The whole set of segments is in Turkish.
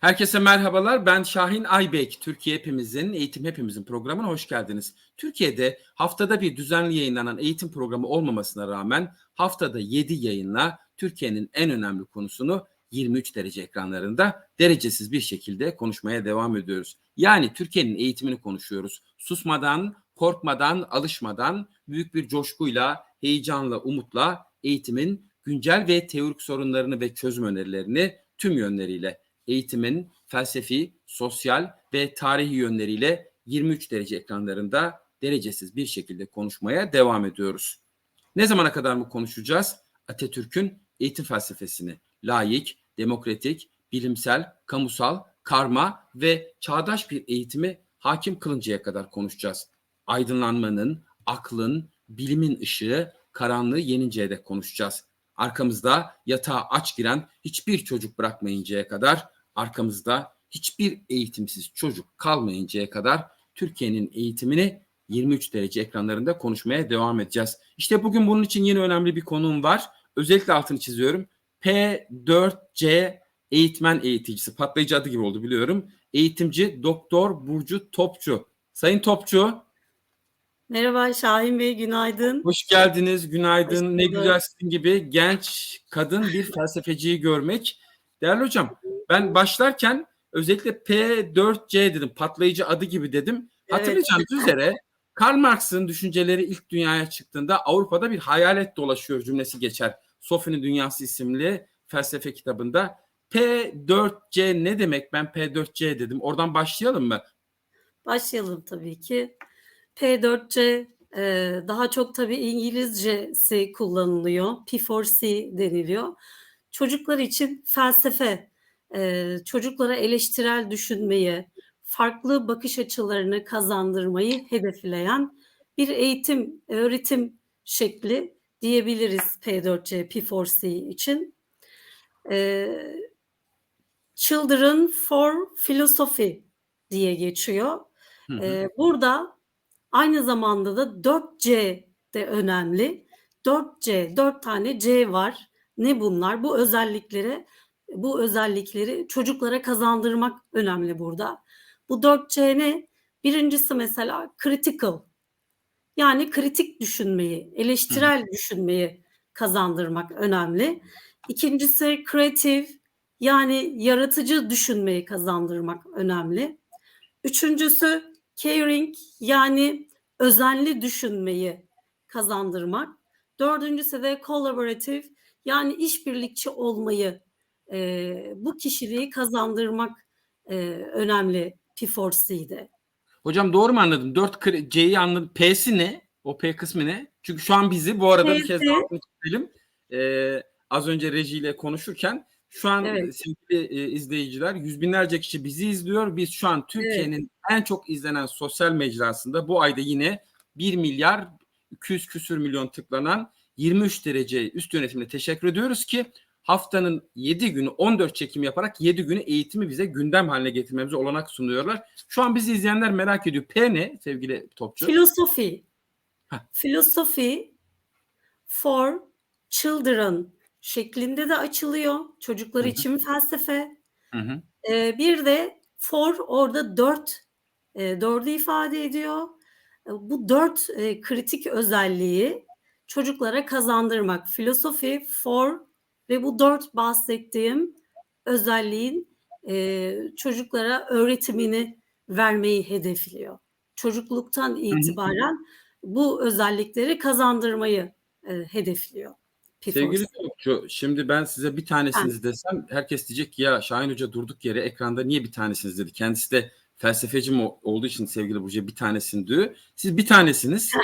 Herkese merhabalar. Ben Şahin Aybek. Türkiye Hepimizin, Eğitim Hepimizin programına hoş geldiniz. Türkiye'de haftada bir düzenli yayınlanan eğitim programı olmamasına rağmen haftada 7 yayınla Türkiye'nin en önemli konusunu 23 derece ekranlarında derecesiz bir şekilde konuşmaya devam ediyoruz. Yani Türkiye'nin eğitimini konuşuyoruz. Susmadan, korkmadan, alışmadan, büyük bir coşkuyla, heyecanla, umutla eğitimin güncel ve teorik sorunlarını ve çözüm önerilerini tüm yönleriyle eğitimin felsefi, sosyal ve tarihi yönleriyle 23 derece ekranlarında derecesiz bir şekilde konuşmaya devam ediyoruz. Ne zamana kadar mı konuşacağız? Atatürk'ün eğitim felsefesini layık, demokratik, bilimsel, kamusal, karma ve çağdaş bir eğitimi hakim kılıncaya kadar konuşacağız. Aydınlanmanın, aklın, bilimin ışığı karanlığı yeninceye dek konuşacağız. Arkamızda yatağa aç giren hiçbir çocuk bırakmayıncaya kadar arkamızda hiçbir eğitimsiz çocuk kalmayıncaya kadar Türkiye'nin eğitimini 23 derece ekranlarında konuşmaya devam edeceğiz. İşte bugün bunun için yine önemli bir konum var. Özellikle altını çiziyorum. P4C eğitmen eğiticisi. Patlayıcı adı gibi oldu biliyorum. Eğitimci Doktor Burcu Topçu. Sayın Topçu. Merhaba Şahin Bey, günaydın. Hoş geldiniz, günaydın. Hoş ne güzel sizin gibi genç kadın bir felsefeciyi görmek. Değerli hocam, ben başlarken özellikle P4C dedim, patlayıcı adı gibi dedim. Evet. Hatırlayacağınız üzere Karl Marx'ın düşünceleri ilk dünyaya çıktığında Avrupa'da bir hayalet dolaşıyor cümlesi geçer. Sophie'nin Dünyası isimli felsefe kitabında. P4C ne demek? Ben P4C dedim. Oradan başlayalım mı? Başlayalım tabii ki. P4C e, daha çok tabii İngilizcesi kullanılıyor. P4C deniliyor. Çocuklar için felsefe, e, çocuklara eleştirel düşünmeyi, farklı bakış açılarını kazandırmayı hedefleyen bir eğitim, öğretim şekli diyebiliriz P4C, P4C için. E, Children for Philosophy diye geçiyor. Hı hı. Burada aynı zamanda da 4C de önemli. 4C, 4 tane C var. Ne bunlar? Bu özellikleri bu özellikleri çocuklara kazandırmak önemli burada. Bu 4C ne? Birincisi mesela critical. Yani kritik düşünmeyi, eleştirel düşünmeyi kazandırmak önemli. İkincisi creative yani yaratıcı düşünmeyi kazandırmak önemli. Üçüncüsü caring yani özenli düşünmeyi kazandırmak. Dördüncüsü de collaborative yani işbirlikçi olmayı e, bu kişiliği kazandırmak e, önemli P4C'de. Hocam doğru mu anladım? 4 C'yi anladım. P'si ne? O P kısmı ne? Çünkü şu an bizi bu arada bir kez P'si- daha çizelim. Ee, az önce rejiyle konuşurken şu an Evet. sevgili e, izleyiciler yüz binlerce kişi bizi izliyor. Biz şu an Türkiye'nin en çok izlenen sosyal mecrasında bu ayda yine 1 milyar 200 küsür milyon tıklanan 23 derece üst yönetimine teşekkür ediyoruz ki haftanın 7 günü 14 çekim yaparak 7 günü eğitimi bize gündem haline getirmemize olanak sunuyorlar. Şu an bizi izleyenler merak ediyor. P ne sevgili Topçu? Filosofi. Heh. Filosofi for children şeklinde de açılıyor. Çocuklar Hı hı. için felsefe. Hı hı. Ee, bir de for orada dört e, dördü ifade ediyor. E, Bu dört e, kritik özelliği çocuklara kazandırmak. Filosofi for ve bu dört bahsettiğim özelliğin e, çocuklara öğretimini vermeyi hedefliyor. Çocukluktan itibaren bu özellikleri kazandırmayı e, hedefliyor. Sevgili P4C. Topçu, şimdi ben size bir tanesiniz desem herkes diyecek ki ya Şahin Hoca durduk yere ekranda niye bir tanesiniz dedi. Kendisi de felsefeci mi olduğu için sevgili Burcu'ya bir tanesin diyor. Siz bir tanesiniz.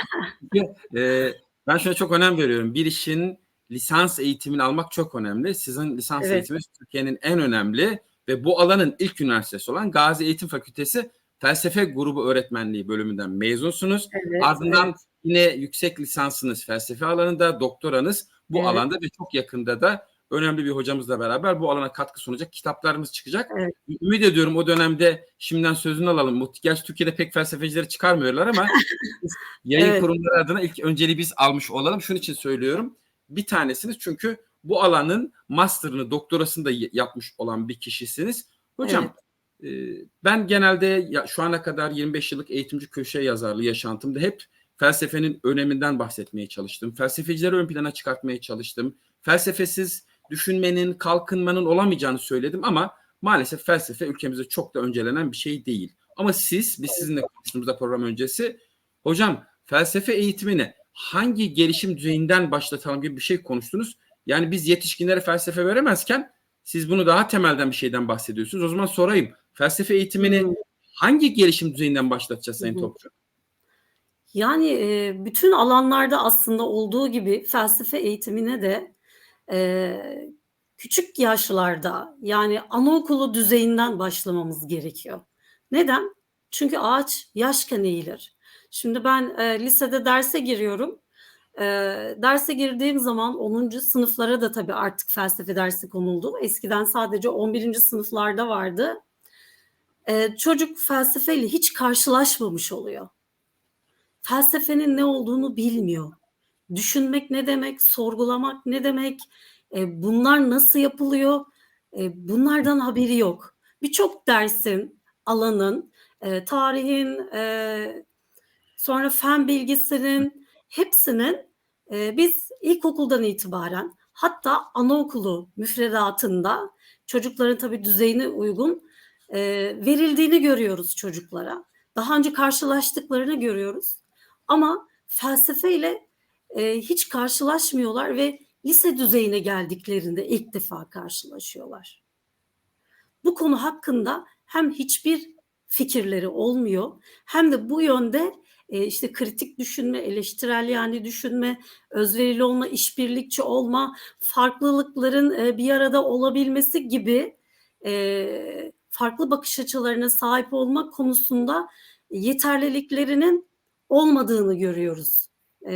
E, ben şuna çok önem veriyorum. Bir işin lisans eğitimini almak çok önemli. Sizin lisans Evet. eğitiminiz Türkiye'nin en önemli ve bu alanın ilk üniversitesi olan Gazi Eğitim Fakültesi Felsefe Grubu Öğretmenliği bölümünden mezunsunuz. Evet, Ardından evet. yine yüksek lisansınız felsefe alanında, doktoranız bu Evet. alanda ve çok yakında da önemli bir hocamızla beraber bu alana katkı sunacak kitaplarımız çıkacak. Evet. Ümit ediyorum o dönemde şimdiden sözünü alalım. Gerçi Türkiye'de pek felsefecileri çıkarmıyorlar ama yayın Evet. kurumları adına ilk önceliği biz almış olalım. Şunun için söylüyorum. Bir tanesiniz çünkü bu alanın master'ını, doktorasını da yapmış olan bir kişisiniz. Hocam e, ben genelde ya, şu ana kadar 25 yıllık eğitimci köşe yazarlığı yaşantımda hep felsefenin öneminden bahsetmeye çalıştım. Felsefecileri ön plana çıkartmaya çalıştım. Felsefesiz düşünmenin, kalkınmanın olamayacağını söyledim ama maalesef felsefe ülkemizde çok da öncelenen bir şey değil. Ama siz, biz sizinle konuştuğumuzda program öncesi, hocam felsefe eğitimini hangi gelişim düzeyinden başlatalım gibi bir şey konuştunuz. Yani biz yetişkinlere felsefe veremezken siz bunu daha temelden bir şeyden bahsediyorsunuz. O zaman sorayım. Felsefe eğitimini Hı. hangi gelişim düzeyinden başlatacağız Sayın. Topçu? Yani e, bütün alanlarda aslında olduğu gibi felsefe eğitimine de e, küçük yaşlarda yani anaokulu düzeyinden başlamamız gerekiyor. Neden? Çünkü ağaç yaşken eğilir. Şimdi ben e, lisede derse giriyorum. E, derse girdiğim zaman 10. sınıflara da tabii artık felsefe dersi konuldu. Eskiden sadece 11. sınıflarda vardı. E, çocuk felsefeyle hiç karşılaşmamış oluyor felsefenin ne olduğunu bilmiyor. Düşünmek ne demek, sorgulamak ne demek, e, bunlar nasıl yapılıyor, e, bunlardan haberi yok. Birçok dersin, alanın, e, tarihin, e, sonra fen bilgisinin hepsinin e, biz ilkokuldan itibaren hatta anaokulu müfredatında çocukların tabii düzeyine uygun e, verildiğini görüyoruz çocuklara. Daha önce karşılaştıklarını görüyoruz. Ama felsefeyle e, hiç karşılaşmıyorlar ve lise düzeyine geldiklerinde ilk defa karşılaşıyorlar. Bu konu hakkında hem hiçbir fikirleri olmuyor hem de bu yönde e, işte kritik düşünme, eleştirel yani düşünme, özverili olma, işbirlikçi olma, farklılıkların e, bir arada olabilmesi gibi e, farklı bakış açılarına sahip olmak konusunda yeterliliklerinin olmadığını görüyoruz e,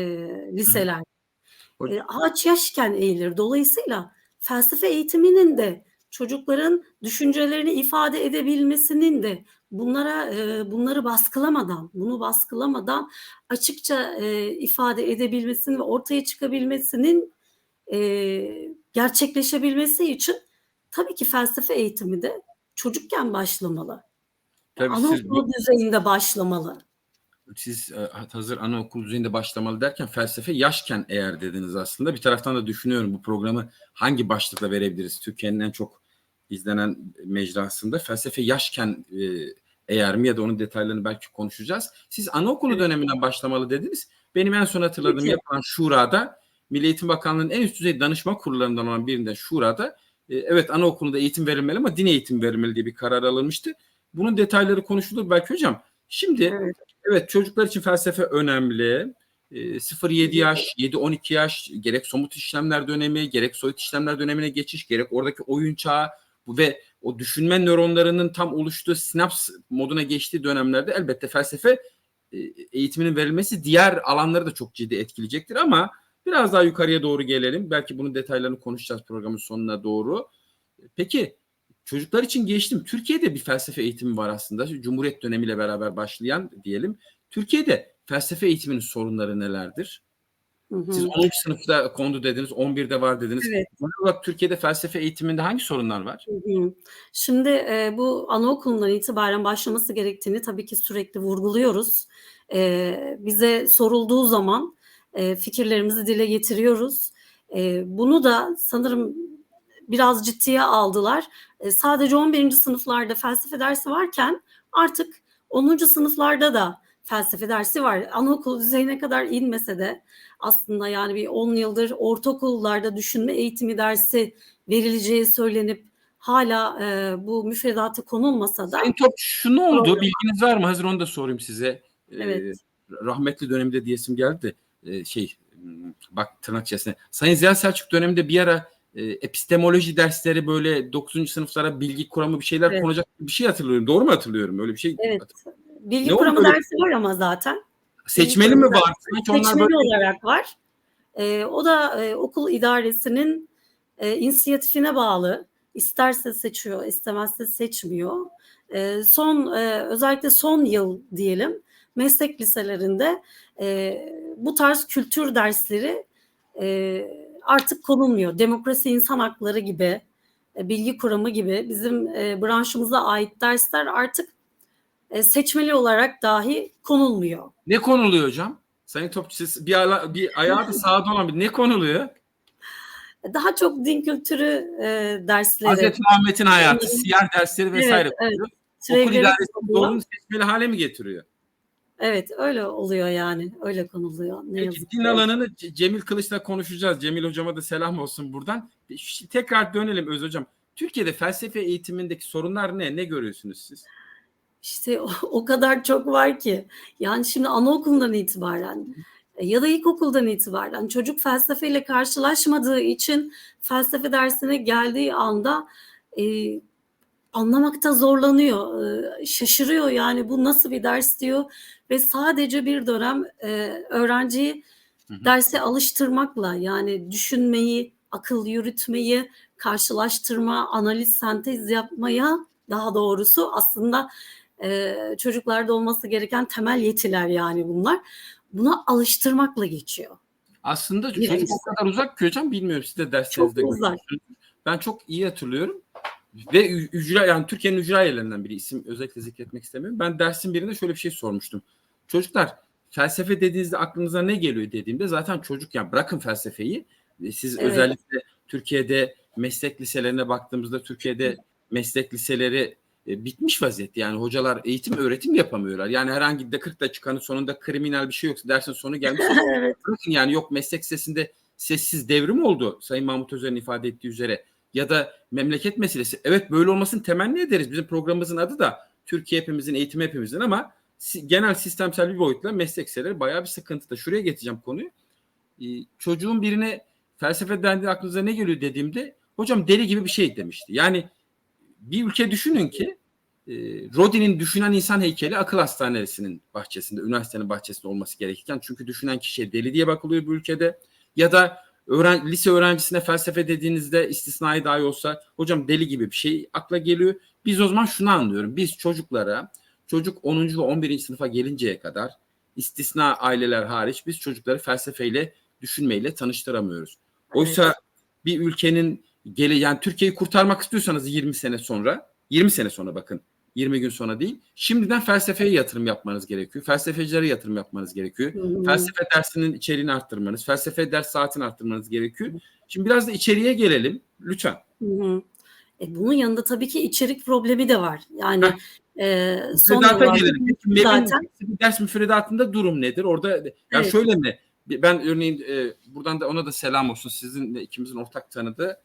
liseler. Hocam- E, ağaç yaşken eğilir. Dolayısıyla felsefe eğitiminin de çocukların düşüncelerini ifade edebilmesinin de bunlara e, bunları baskılamadan, bunu baskılamadan açıkça e, ifade edebilmesinin ve ortaya çıkabilmesinin e, gerçekleşebilmesi için tabii ki felsefe eğitimi de çocukken başlamalı. Tabii Anaokulu düzeyinde başlamalı. siz e, hazır anaokul düzeyinde başlamalı derken felsefe yaşken eğer dediniz aslında. Bir taraftan da düşünüyorum bu programı hangi başlıkla verebiliriz? Türkiye'nin en çok izlenen mecrasında felsefe yaşken e, eğer mi ya da onun detaylarını belki konuşacağız. Siz anaokulu Evet. döneminden başlamalı dediniz. Benim en son hatırladığım Peki. yapılan şurada Milli Eğitim Bakanlığı'nın en üst düzey danışma kurullarından olan birinde şurada e, evet anaokulunda eğitim verilmeli ama din eğitimi verilmeli diye bir karar alınmıştı. Bunun detayları konuşulur belki hocam. Şimdi Evet. Evet çocuklar için felsefe önemli. E, 0-7 yaş, 7-12 yaş gerek somut işlemler dönemi, gerek soyut işlemler dönemine geçiş, gerek oradaki oyun çağı ve o düşünme nöronlarının tam oluştuğu sinaps moduna geçtiği dönemlerde elbette felsefe e, eğitiminin verilmesi diğer alanları da çok ciddi etkileyecektir ama biraz daha yukarıya doğru gelelim. Belki bunun detaylarını konuşacağız programın sonuna doğru. Peki çocuklar için geçtim. Türkiye'de bir felsefe eğitimi var aslında. Cumhuriyet dönemiyle beraber başlayan diyelim. Türkiye'de felsefe eğitiminin sorunları nelerdir? Siz 10. sınıfta kondu dediniz, 11'de var dediniz. Evet. Olarak Türkiye'de felsefe eğitiminde hangi sorunlar var? Şimdi e, bu anaokulundan itibaren başlaması gerektiğini tabii ki sürekli vurguluyoruz. E, bize sorulduğu zaman e, fikirlerimizi dile getiriyoruz. E, bunu da sanırım biraz ciddiye aldılar. E, sadece 11. sınıflarda felsefe dersi varken artık 10. sınıflarda da felsefe dersi var. Anaokul düzeyine kadar inmese de aslında yani bir 10 yıldır ortaokullarda düşünme eğitimi dersi verileceği söylenip hala e, bu müfredata konulmasa da Sayın Top şu ne oldu? Problem. Bilginiz var mı? Hazır onu da sorayım size. Ee, Evet. rahmetli döneminde diyesim geldi de e, şey bak tırnak içerisinde. Sayın Ziya Selçuk döneminde bir ara e, epistemoloji dersleri böyle 9. sınıflara bilgi kuramı bir şeyler Evet. konacak bir şey hatırlıyorum. Doğru mu hatırlıyorum? Öyle bir şey. Evet. hatırlıyorum. Bilgi Ne kuramı böyle? dersi var ama zaten. Seçmeli mi var? Sanki Seçmeli böyle olarak var. E, o da e, okul idaresinin e, inisiyatifine bağlı. İsterse seçiyor, istemezse seçmiyor. E, son e, özellikle son yıl diyelim meslek liselerinde e, bu tarz kültür dersleri e, artık konulmuyor. Demokrasi, insan hakları gibi e, bilgi kuramı gibi bizim e, branşımıza ait dersler artık e, seçmeli olarak dahi konulmuyor. Ne konuluyor hocam? Sayın Topçu siz bir, ala, bir ayağı da sağda olan bir ne konuluyor? Daha çok din kültürü e, dersleri. Hazreti Muhammed'in hayatı, Evet. siyer dersleri vesaire Evet, evet. Okul idaresi zorunlu seçmeli hale mi getiriyor? Evet öyle oluyor yani. Öyle konuluyor. Ne Peki yazık din alanını Cemil Kılıç'la konuşacağız. Cemil hocama da selam olsun buradan. Tekrar dönelim Öz hocam. Türkiye'de felsefe eğitimindeki sorunlar ne? Ne görüyorsunuz siz? İşte o, o kadar çok var ki. Yani şimdi anaokulundan itibaren e, ya da ilkokuldan itibaren çocuk felsefeyle karşılaşmadığı için felsefe dersine geldiği anda e, anlamakta zorlanıyor, e, şaşırıyor yani bu nasıl bir ders diyor ve sadece bir dönem e, öğrenciyi Hı hı. derse alıştırmakla yani düşünmeyi, akıl yürütmeyi, karşılaştırma, analiz, sentez yapmaya daha doğrusu aslında e, çocuklarda olması gereken temel yetiler yani bunlar. Buna alıştırmakla geçiyor. Aslında çocuk o kadar uzak ki hocam bilmiyorum siz de derslerinizde Çok uzak. görmüşsünüz. Ben çok iyi hatırlıyorum. Ve ücra yani Türkiye'nin ücra yerlerinden biri isim özellikle zikretmek istemiyorum. Ben dersin birinde şöyle bir şey sormuştum. Çocuklar felsefe dediğinizde aklınıza ne geliyor dediğimde zaten çocuk yani bırakın felsefeyi. E, Siz Evet. özellikle Türkiye'de meslek liselerine baktığımızda Türkiye'de meslek liseleri e, bitmiş vaziyette. Yani hocalar eğitim öğretim yapamıyorlar. Yani herhangi bir 40 dakikanın sonunda kriminal bir şey yoksa dersin sonu gelmiş. evet. Yani yok meslek sesinde sessiz devrim oldu Sayın Mahmut Özer'in ifade ettiği üzere ya da memleket meselesi. Evet böyle olmasını temenni ederiz. Bizim programımızın adı da Türkiye hepimizin, eğitim hepimizin ama genel sistemsel bir boyutla meslek liseleri bayağı bir sıkıntıda. Şuraya getireceğim konuyu. Ee, çocuğun birine felsefe dendiği aklınıza ne geliyor dediğimde hocam deli gibi bir şey demişti. Yani bir ülke düşünün ki e, Rodin'in düşünen insan heykeli akıl hastanesinin bahçesinde, üniversitenin bahçesinde olması gerekirken çünkü düşünen kişiye deli diye bakılıyor bu ülkede. Ya da öğren, lise öğrencisine felsefe dediğinizde istisnai dahi olsa hocam deli gibi bir şey akla geliyor. Biz o zaman şunu anlıyorum. Biz çocuklara çocuk 10. ve 11. sınıfa gelinceye kadar istisna aileler hariç biz çocukları felsefeyle düşünmeyle tanıştıramıyoruz. Oysa bir ülkenin gele yani Türkiye'yi kurtarmak istiyorsanız 20 sene sonra 20 sene sonra bakın 20 gün sonra değil. Şimdiden felsefeye yatırım yapmanız gerekiyor. Felsefecilere yatırım yapmanız gerekiyor. Hı. Felsefe dersinin içeriğini arttırmanız, felsefe ders saatini arttırmanız gerekiyor. Şimdi biraz da içeriye gelelim lütfen. Hı. E, bunun yanında tabii ki içerik problemi de var. Yani e, son yıllarda gelelim. Peki zaten ders müfredatında durum nedir? Orada ya Evet. şöyle mi? Ben örneğin e, buradan da ona da selam olsun. Sizin ikimizin ortak tanıdığı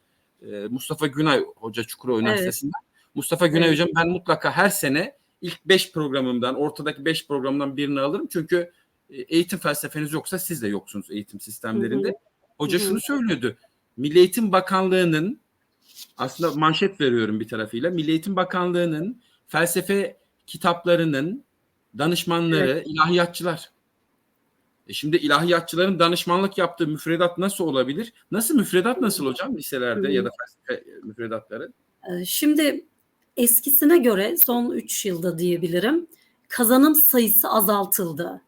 e, Mustafa Günay Hoca Çukurova Üniversitesi'nden. Mustafa Günay Evet. Hocam ben mutlaka her sene ilk 5 programımdan, ortadaki 5 programdan birini alırım. Çünkü e, eğitim felsefeniz yoksa siz de yoksunuz eğitim sistemlerinde. Hoca Hı hı. şunu söylüyordu. Milli Eğitim Bakanlığı'nın aslında manşet veriyorum bir tarafıyla. Milli Eğitim Bakanlığı'nın felsefe kitaplarının danışmanları ilahiyatçılar. E şimdi ilahiyatçıların danışmanlık yaptığı müfredat nasıl olabilir? Nasıl müfredat nasıl hocam liselerde ya da felsefe müfredatları? e, şimdi eskisine göre son 3 yılda diyebilirim kazanım sayısı azaltıldı.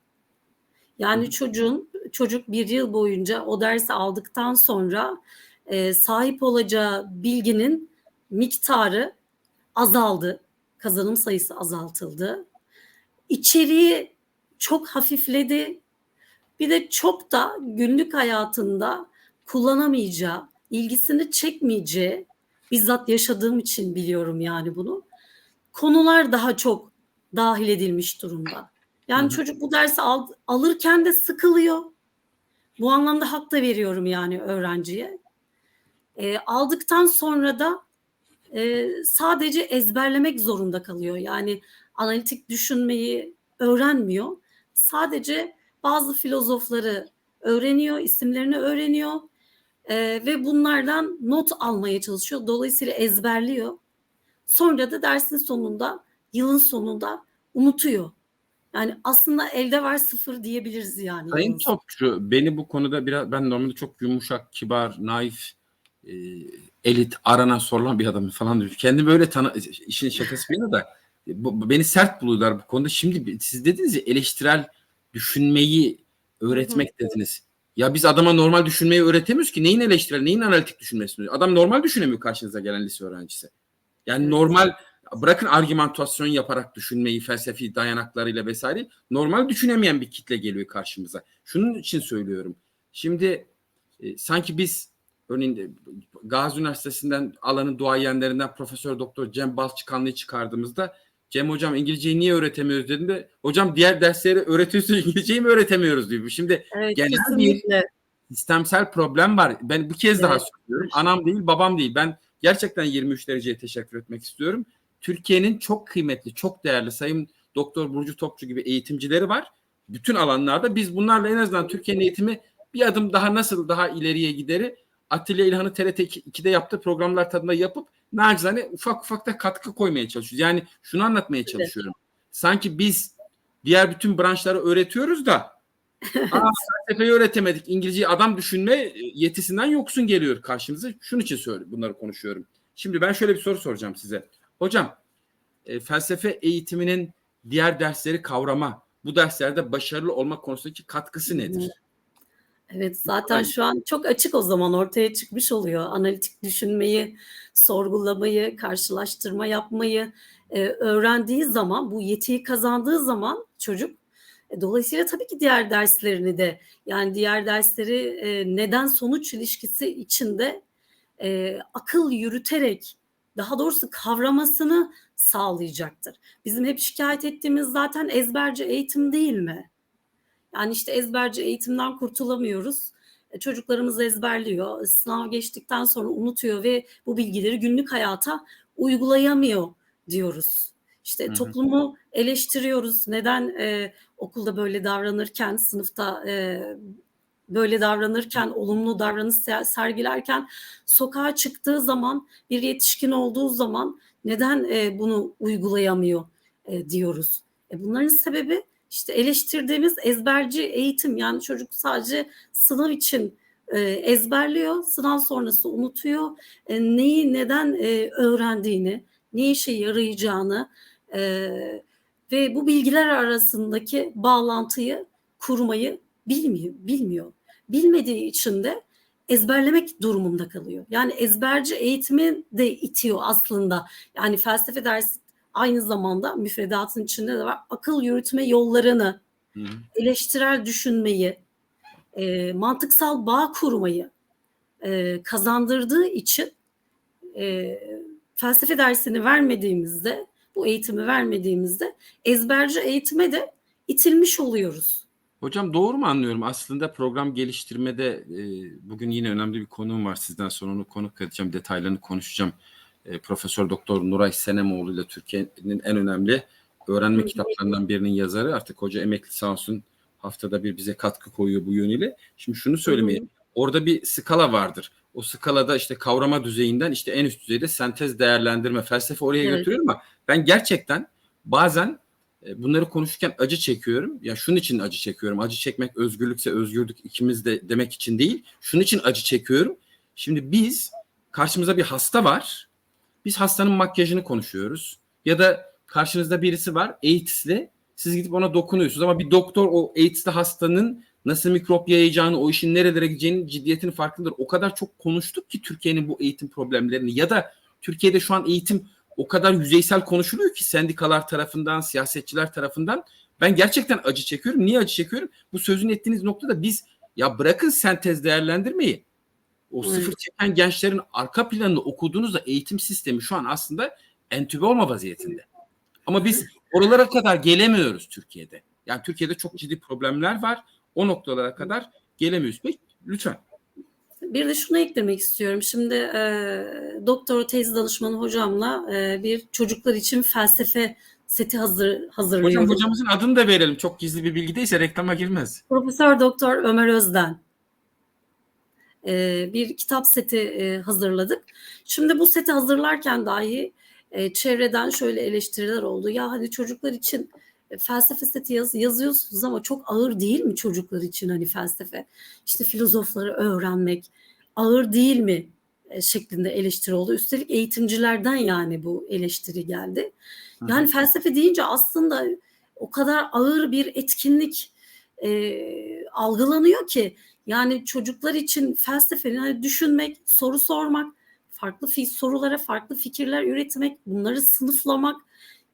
Yani çocuğun çocuk bir yıl boyunca o dersi aldıktan sonra e, sahip olacağı bilginin miktarı azaldı. Kazanım sayısı azaltıldı. İçeriği çok hafifledi. Bir de çok da günlük hayatında kullanamayacağı, ilgisini çekmeyeceği, bizzat yaşadığım için biliyorum yani bunu. Konular daha çok dahil edilmiş durumda. Yani Hı hı. çocuk bu dersi al- alırken de sıkılıyor. Bu anlamda hak da veriyorum yani öğrenciye. E, aldıktan sonra da e, sadece ezberlemek zorunda kalıyor. Yani analitik düşünmeyi öğrenmiyor. Sadece bazı filozofları öğreniyor, isimlerini öğreniyor e, ve bunlardan not almaya çalışıyor. Dolayısıyla ezberliyor. Sonra da dersin sonunda, yılın sonunda unutuyor. Yani aslında elde var sıfır diyebiliriz yani. Sayın. Topçu beni bu konuda biraz ben normalde çok yumuşak, kibar, naif, e, elit, aranan sorulan bir adamım falan diyor. Kendi böyle tanı işin şakası bir da bu- beni sert buluyorlar bu konuda. Şimdi siz dediniz ya eleştirel düşünmeyi öğretmek dediniz. Ya biz adama normal düşünmeyi öğretemiyoruz ki. Neyin eleştirel, neyin analitik düşünmesini. Adam normal düşünemiyor karşınıza gelen lise öğrencisi. Yani Evet. normal bırakın argümantasyon yaparak düşünmeyi, felsefi dayanaklarıyla vesaire normal düşünemeyen bir kitle geliyor karşımıza. Şunun için söylüyorum. Şimdi e, sanki biz örneğin de Gazi Üniversitesi'nden alanın duayenlerinden Profesör Doktor Cem Balçıkanlı'yı çıkardığımızda Cem hocam İngilizceyi niye öğretemiyoruz dediğinde hocam diğer dersleri öğretiyorsun İngilizceyi mi öğretemiyoruz diyor. Şimdi Evet Genel bir- sistemsel problem var. Ben bir kez daha Evet. söylüyorum. Anam değil, babam değil. Ben gerçekten 23 dereceye teşekkür etmek istiyorum. Türkiye'nin çok kıymetli, çok değerli Sayın Doktor Burcu Topçu gibi eğitimcileri var. Bütün alanlarda biz bunlarla en azından Türkiye'nin eğitimi bir adım daha nasıl daha ileriye gideri Atilla İlhan'ı TRT 2'de yaptığı programlar tadında yapıp nacizane ufak ufak da katkı koymaya çalışıyoruz. Yani şunu anlatmaya çalışıyorum. Sanki biz diğer bütün branşları öğretiyoruz da Aa, felsefeyi öğretemedik. İngilizceyi adam düşünme yetisinden yoksun geliyor karşımıza. Şunun için söyle, bunları konuşuyorum. Şimdi ben şöyle bir soru soracağım size. Hocam, e, felsefe eğitiminin diğer dersleri kavrama, bu derslerde başarılı olmak konusundaki katkısı nedir? Evet zaten şu an çok açık o zaman ortaya çıkmış oluyor. Analitik düşünmeyi, sorgulamayı, karşılaştırma yapmayı e, öğrendiği zaman, bu yetiyi kazandığı zaman çocuk e, dolayısıyla tabii ki diğer derslerini de yani diğer dersleri e, neden sonuç ilişkisi içinde e, akıl yürüterek daha doğrusu kavramasını sağlayacaktır. Bizim hep şikayet ettiğimiz zaten ezberci eğitim değil mi? Yani işte ezberci eğitimden kurtulamıyoruz. E, Çocuklarımız ezberliyor. Sınav geçtikten sonra unutuyor ve bu bilgileri günlük hayata uygulayamıyor diyoruz. İşte toplumu eleştiriyoruz. Neden e, okulda böyle davranırken, sınıfta e, böyle davranırken, olumlu davranış ser- sergilerken, sokağa çıktığı zaman, bir yetişkin olduğu zaman neden e, bunu uygulayamıyor e, diyoruz. E, bunların sebebi işte eleştirdiğimiz ezberci eğitim yani çocuk sadece sınav için e, ezberliyor, sınav sonrası unutuyor. E, neyi neden e, öğrendiğini, ne işe yarayacağını ve bu bilgiler arasındaki bağlantıyı kurmayı bilmiyor, bilmiyor. Bilmediği için de ezberlemek durumunda kalıyor. Yani ezberci eğitimi de itiyor aslında. Yani felsefe dersi aynı zamanda müfredatın içinde de var. Akıl yürütme yollarını, Hı eleştirel düşünmeyi, e, mantıksal bağ kurmayı e, kazandırdığı için e, felsefe dersini vermediğimizde, bu eğitimi vermediğimizde ezberci eğitime de itilmiş oluyoruz. Hocam doğru mu anlıyorum? Aslında program geliştirmede e, bugün yine önemli bir konuğum var. Sizden sonra onu konuk edeceğim. Detaylarını konuşacağım. E, Profesör Doktor Nuray Senemoğlu ile Türkiye'nin en önemli öğrenme kitaplarından birinin yazarı. Artık hoca emekli sağ olsun haftada bir bize katkı koyuyor bu yönüyle. Şimdi şunu söylemeye. Orada bir skala vardır. O skalada işte kavrama düzeyinden işte en üst düzeyde sentez değerlendirme felsefe oraya Evet. götürüyor ama ben gerçekten bazen e, bunları konuşurken acı çekiyorum. Ya şunun için acı çekiyorum. Acı çekmek özgürlükse özgürlük ikimiz de demek için değil. Şunun için acı çekiyorum. Şimdi biz karşımızda bir hasta var. Biz hastanın makyajını konuşuyoruz. Ya da karşınızda birisi var AIDS'li. Siz gidip ona dokunuyorsunuz ama bir doktor o AIDS'li hastanın nasıl mikrop yayacağını, o işin nerelere gideceğinin ciddiyetinin farkındadır. O kadar çok konuştuk ki Türkiye'nin bu eğitim problemlerini ya da Türkiye'de şu an eğitim o kadar yüzeysel konuşuluyor ki sendikalar tarafından, siyasetçiler tarafından. Ben gerçekten acı çekiyorum. Niye acı çekiyorum? Bu sözün ettiğiniz noktada biz ya bırakın sentez değerlendirmeyi. O Evet. sıfır çeken gençlerin arka planını okuduğunuzda eğitim sistemi şu an aslında entübe olma vaziyetinde. Ama biz oralara kadar gelemiyoruz Türkiye'de. Yani Türkiye'de çok ciddi problemler var. O noktalara kadar gelemiyoruz. Peki lütfen. Bir de şunu eklemek istiyorum. Şimdi e, doktor tez danışmanı hocamla e, bir çocuklar için felsefe seti hazır hazırlıyoruz. Hocam hocamızın adını da verelim. Çok gizli bir bilgi değilse reklama girmez. Profesör Doktor Ömer Özden e, bir kitap seti e, hazırladık. Şimdi bu seti hazırlarken dahi e, çevreden şöyle eleştiriler oldu. Ya hadi çocuklar için felsefe seti yaz, yazıyorsunuz ama çok ağır değil mi çocuklar için hani felsefe? İşte filozofları öğrenmek ağır değil mi? E, şeklinde eleştiri oldu. Üstelik eğitimcilerden yani bu eleştiri geldi. Yani felsefe deyince aslında o kadar ağır bir etkinlik e, algılanıyor ki Yani çocuklar için felsefenin hani düşünmek, soru sormak, farklı sorulara farklı fikirler üretmek, bunları sınıflamak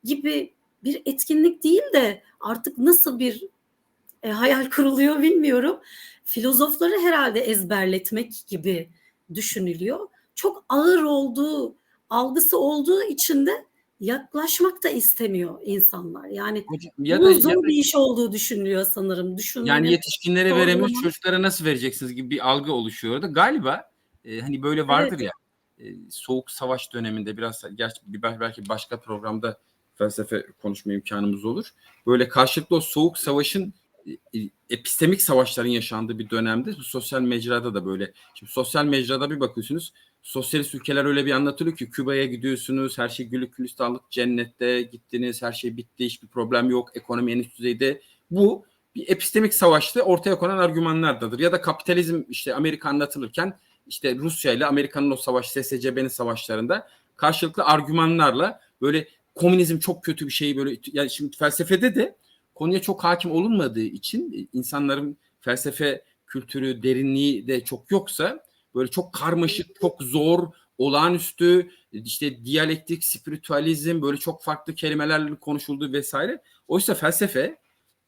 gibi bir etkinlik değil de artık nasıl bir e, hayal kuruluyor bilmiyorum. Filozofları herhalde ezberletmek gibi düşünülüyor. Çok ağır olduğu, algısı olduğu için de yaklaşmak da istemiyor insanlar. Yani Hocam, ya bunun da, zor ya bir iş olduğu düşünülüyor sanırım. Düşünmenin yani yetişkinlere sorgulama- çocuklara nasıl vereceksiniz gibi bir algı oluşuyor orada. Galiba e, hani böyle vardır ya e, soğuk savaş döneminde biraz gerçi belki başka programda felsefe konuşma imkanımız olur. Böyle karşılıklı o soğuk savaşın e, e, epistemik savaşların yaşandığı bir dönemde bu sosyal mecrada da böyle. Şimdi sosyal mecrada bir bakıyorsunuz sosyalist ülkeler öyle bir anlatılıyor ki Küba'ya gidiyorsunuz her şey güllük gülistanlık cennette gittiniz her şey bitti hiçbir problem yok ekonomi en üst düzeyde. Bu bir epistemik savaşta ortaya konan argümanlardadır. Ya da kapitalizm işte Amerika anlatılırken işte Rusya ile Amerika'nın o savaş SSCB'nin savaşlarında karşılıklı argümanlarla böyle komünizm çok kötü bir şey böyle yani şimdi felsefede de konuya çok hakim olunmadığı için insanların felsefe kültürü derinliği de çok yoksa böyle çok karmaşık, çok zor, olağanüstü işte diyalektik, spiritüalizm böyle çok farklı kelimelerle konuşulduğu vesaire. Oysa felsefe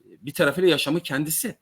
bir tarafıyla yaşamı kendisi.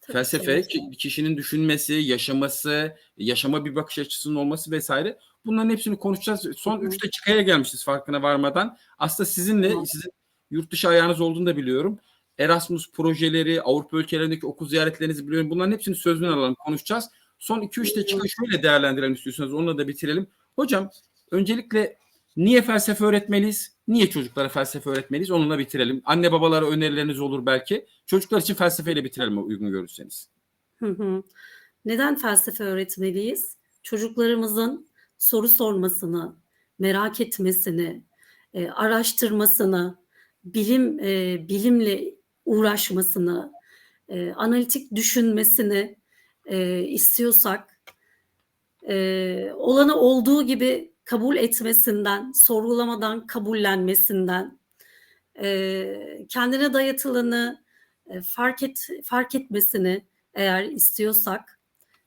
Tabii, Felsefe ki- kişinin düşünmesi, yaşaması, yaşama bir bakış açısının olması vesaire. Bunların hepsini konuşacağız. Son Hı hı. 3 dakikaya gelmişiz farkına varmadan. Aslında sizinle, Tamam. sizin yurt dışı ayağınız olduğunu da biliyorum. Erasmus projeleri, Avrupa ülkelerindeki okul ziyaretlerinizi biliyorum. Bunların hepsini sözünü alalım, konuşacağız. Son 2-3 dakika şöyle değerlendirelim istiyorsanız. Onunla da bitirelim. Hocam öncelikle niye felsefe öğretmeliyiz? Niye çocuklara felsefe öğretmeliyiz? Onunla bitirelim. Anne babalara önerileriniz olur belki. Çocuklar için felsefeyle bitirelim uygun görürseniz. Hı hı. Neden felsefe öğretmeliyiz? Çocuklarımızın soru sormasını, merak etmesini, e, araştırmasını, bilim e, bilimle uğraşmasını, e, analitik düşünmesini e, istiyorsak, e, olanı olduğu gibi kabul etmesinden, sorgulamadan kabullenmesinden, e, kendine dayatılanı e, fark et fark etmesini eğer istiyorsak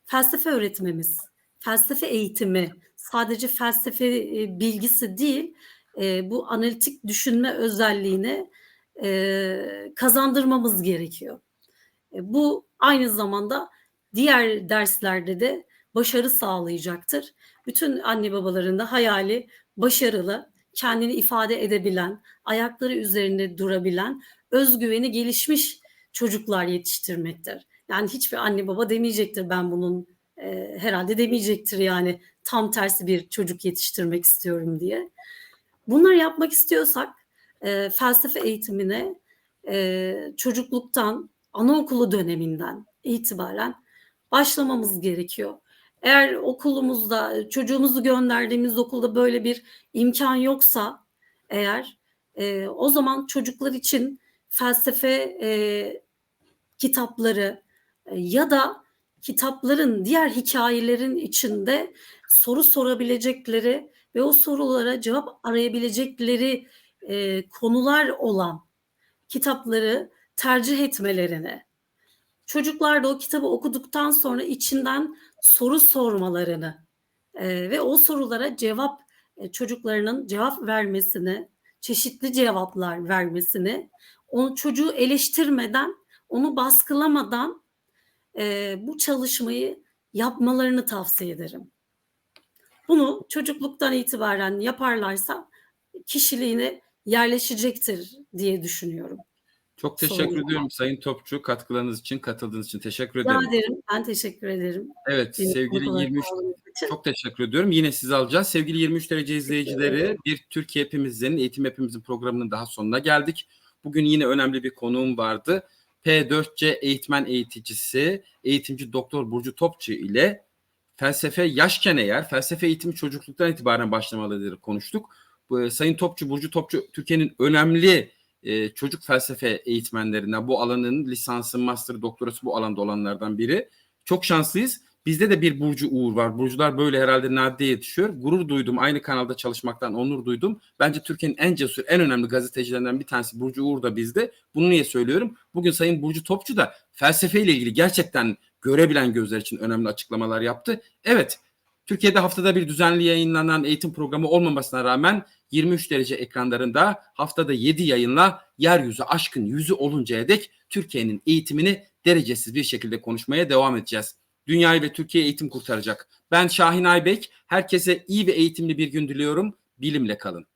felsefe öğretmemiz, felsefe eğitimi sadece felsefe e, bilgisi değil, e, bu analitik düşünme özelliğini e, kazandırmamız gerekiyor. E, bu aynı zamanda diğer derslerde de başarı sağlayacaktır. Bütün anne babaların da hayali başarılı, kendini ifade edebilen, ayakları üzerinde durabilen, özgüveni gelişmiş çocuklar yetiştirmektir. Yani hiçbir anne baba demeyecektir ben bunun e, herhalde demeyecektir yani tam tersi bir çocuk yetiştirmek istiyorum diye. Bunları yapmak istiyorsak e, felsefe eğitimine e, çocukluktan, anaokulu döneminden itibaren başlamamız gerekiyor. Eğer okulumuzda çocuğumuzu gönderdiğimiz okulda böyle bir imkan yoksa eğer e, o zaman çocuklar için felsefe e, kitapları e, ya da kitapların diğer hikayelerin içinde soru sorabilecekleri ve o sorulara cevap arayabilecekleri e, konular olan kitapları tercih etmelerini, çocuklar da o kitabı okuduktan sonra içinden soru sormalarını e, ve o sorulara cevap e, çocuklarının cevap vermesini, çeşitli cevaplar vermesini, onu çocuğu eleştirmeden, onu baskılamadan e, bu çalışmayı yapmalarını tavsiye ederim. Bunu çocukluktan itibaren yaparlarsa kişiliğine yerleşecektir diye düşünüyorum. Çok teşekkür Sorun. ediyorum Sayın Topçu katkılarınız için, katıldığınız için teşekkür Rica ederim. ederim. Ben teşekkür ederim. Evet Beni sevgili konuk olarak 23 aldığınız için. çok teşekkür ediyorum. Yine sizi alacağız. Sevgili 23 derece izleyicileri bir Türkiye hepimizin, eğitim hepimizin programının daha sonuna geldik. Bugün yine önemli bir konuğum vardı. P4C eğitmen eğiticisi, eğitimci Doktor Burcu Topçu ile felsefe yaşken eğer felsefe eğitimi çocukluktan itibaren başlamalıdır konuştuk. E, Sayın Topçu, Burcu Topçu Türkiye'nin önemli e, çocuk felsefe eğitmenlerinden bu alanın lisansı, master, doktorası bu alanda olanlardan biri. Çok şanslıyız. Bizde de bir Burcu Uğur var. Burcular böyle herhalde nadide yetişiyor. Gurur duydum. Aynı kanalda çalışmaktan onur duydum. Bence Türkiye'nin en cesur, en önemli gazetecilerinden bir tanesi Burcu Uğur da bizde. Bunu niye söylüyorum? Bugün Sayın Burcu Topçu da felsefeyle ilgili gerçekten görebilen gözler için önemli açıklamalar yaptı. Evet, Türkiye'de haftada bir düzenli yayınlanan eğitim programı olmamasına rağmen 23 derece ekranlarında haftada 7 yayınla yeryüzü aşkın yüzü oluncaya dek Türkiye'nin eğitimini derecesiz bir şekilde konuşmaya devam edeceğiz. Dünyayı ve Türkiye eğitim kurtaracak. Ben Şahin Aybek. Herkese iyi ve eğitimli bir gün diliyorum. Bilimle kalın.